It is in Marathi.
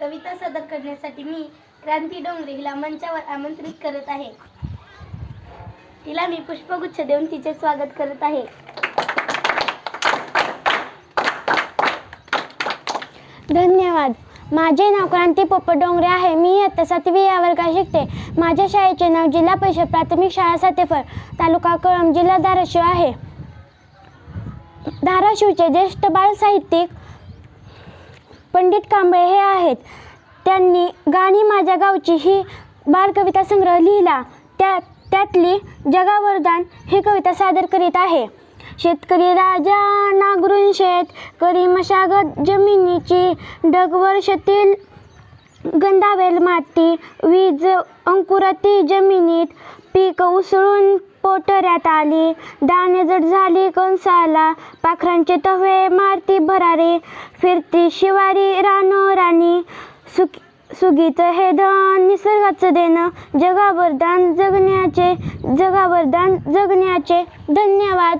कविता सादर करण्यासाठी मी क्रांती डोंगरे हिला मंचावर आमंत्रित करत आहे. तिला मी पुष्पगुच्छ देऊन तिचे स्वागत करत आहे. धन्यवाद. माझे नाव क्रांती पोपट डोंगरे आहे. मी इयत्ता सातवी या वर्गात शिकते. माझ्या शाळेचे नाव जिल्हा परिषद प्राथमिक शाळा सातेफळ तालुका कळम जिल्हा धाराशिव आहे. धाराशिवचे ज्येष्ठ बाल साहित्यिक पंडित कांबळे हे आहेत. त्यांनी गाणी माझ्या गावची ही बालकविता संग्रह लिहिला. त्या त्यातली जगावरदान ही कविता सादर करीत आहे. शेतकरी राजा नागरून शेत करी मशागत जमिनीची डगवर वर्षातील गंधावेल माती वीज अंकुरती जमिनीत पिकं उसळून पोटऱ्यात आली. दाणे जड झाली कंसाला. पाखरांचे तवे मारती भरारी. फिरती शिवारी रानो राणी. सुगीत हे धन निसर्गाचं देणं. जगावर दान जगण्याचे जगावर दान जगण्याचे. धन्यवाद.